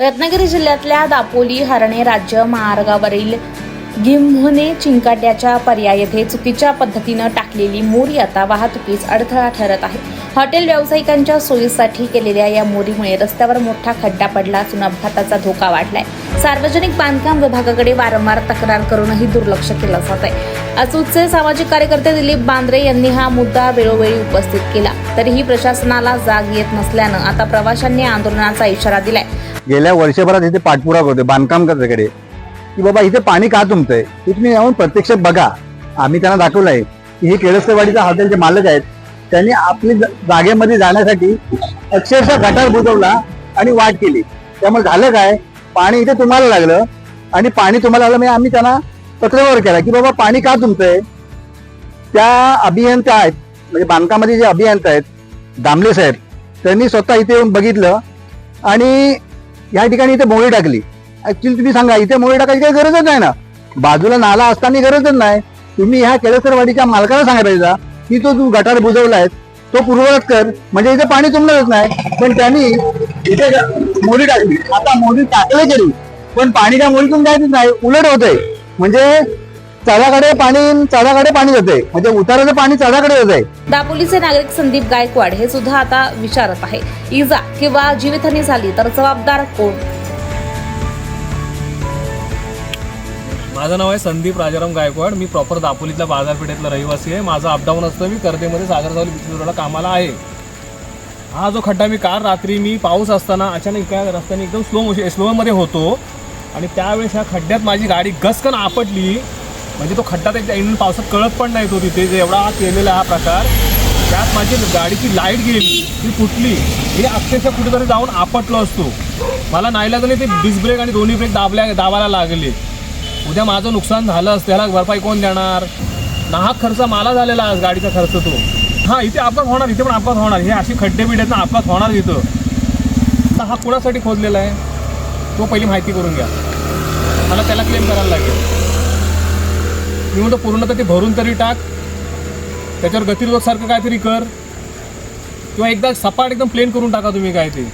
रत्नागिरी जिल्ह्यातल्या दापोली हरणे राज्य महामार्गावरील गिम्हने चिंकाट्याच्या पर्याय येथे चुकीच्या पद्धतीनं टाकलेली मोरी आता वाहतुकीस अडथळा ठरत आहे. हॉटेल व्यावसायिकांच्या सोयीसाठी केलेल्या या मोरीमुळे रस्त्यावर मोठा खड्डा पडला असून अपघाताचा धोका वाढलाय. सार्वजनिक बांधकाम विभागाकडे वारंवार तक्रार करूनही दुर्लक्ष केलं जात आहे अचूकचे सामाजिक कार्यकर्ते दिलीप बांद्रे यांनी हा मुद्दा वेळोवेळी उपस्थित केला. तरीही प्रशासनाला जाग येत नसल्यानं आता प्रवाशांनी आंदोलनाचा इशारा दिलाय. गेल्या वर्षभरात इथे पाठपुरावा करतोय बांधकाम करण्याकडे की बाबा इथे पाणी का तुमतंय ते तुम्ही येऊन प्रत्यक्ष बघा. आम्ही त्यांना दाखवलंय की हे केळसरवाडीचा हॉटेलचे मालक आहेत. त्यांनी आपली जागेमध्ये जाण्यासाठी अक्षरशः गटार बुजवला आणि वाट केली. त्यामुळे झालं काय? पाणी इथे तुम्हाला लागलं आणि पाणी तुम्हाला लागलं म्हणजे आम्ही त्यांना पत्रव्यवहार केला की बाबा पाणी का तुमचंय? त्या अभियंता आहेत म्हणजे बांधकामाचे जे अभियंता आहेत दामले साहेब त्यांनी स्वतः इथे येऊन बघितलं आणि या ठिकाणी इथे मोळी टाकली. ऍक्च्युली तुम्ही सांगा इथे मोळी टाकायची काही गरजच नाही ना. बाजूला नाला असताना गरजच नाही. तुम्ही ह्या केळसरवाडीच्या मालकाला सांगायचा पाहिजे की तो तू गटार बुजवलाय तो पूर्ववत कर. म्हणजे इथे पाणी तुंबणारच नाही. पण त्यांनी इथे ग- मोडी टाकली. आता मोडी टाकले तरी पण पाणी त्या मोडीतून जायचंच नाही. उलट होतंय. म्हणजे चढाकडे पाणी चढाकडे पाणी जाते. म्हणजे उताराचं पाणी चढाकडे आहे दापोलीचे नागरिक संदीप गायकवाड हे सुद्धा आता विचारत आहे. इजा किंवा जीवितहानी झाली तर जबाबदार कोण? माझं नाव आहे संदीप राजाराम गायकवाड. मी प्रॉपर दापोलीतल्या बाजारपेठेतला रहिवासी आहे. माझं अपडाऊन असतं. मी कर्देमध्ये सागरसावली बिचूरला कामाला आहे. हा जो खड्डा मी कार रात्री मी पाऊस असताना अचानक काय रस्त्याने एकदम स्लो मोशन स्लोमध्ये होतो. आणि त्यावेळेस ह्या खड्ड्यात माझी गाडी गसकन आपटली. म्हणजे तो खड्डा त्याच्या इंडियन पावसात कळत पण नाही तो तिथे जे एवढा केलेला हा प्रकार. त्यात माझी गाडीची लाइट गेली ती फुटली. हे अक्षरशः कुठेतरी जाऊन आपटलो असतो. मला नाईलाजाने ते डिस्क ब्रेक आणि दोन्ही ब्रेक दाबल्या दाबायला लागले. उद्या माझं नुकसान झालं असतं त्याला भरपाई कोण देणार? नाहक खर्च मला झालेला आज गाडीचा खर्च तो. हां इथे अपघात होणार इथे पण अपघात होणार. हे अशी खड्डे बिड्यात ना अपघात होणार इथं तर हा कुणासाठी खोदलेला आहे? तो पहिली माहिती करून घ्या. मला त्याला क्लेम करायला लागेल. मी म्हणतो पूर्ण तर ते भरून तरी टाक. त्याच्यावर गतिरोधकसारखं काहीतरी कर. किंवा एकदा सपाट एकदम प्लेन करून टाका तुम्ही काय ते.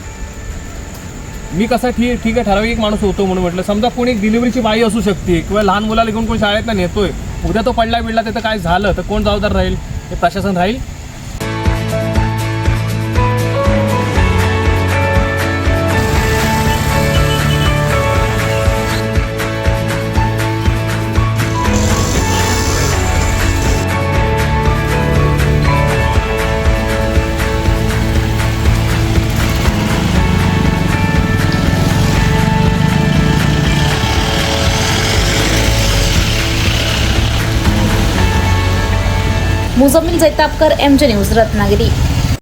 मी कसा ठीक ठीक आहे ठराविक माणूस होतो म्हणून म्हटलं. समजा कोणी एक डिलिव्हरीची बाई असू शकते किंवा लहान मुलाला घेऊन कोण शाळेत नेतोय. उद्या तो पडला बिडला तिथं काय झालं? तर कोण जबाबदार राहील? हे प्रशासन राहील? Muzammil Jaitapkar MJ news Ratnagiri.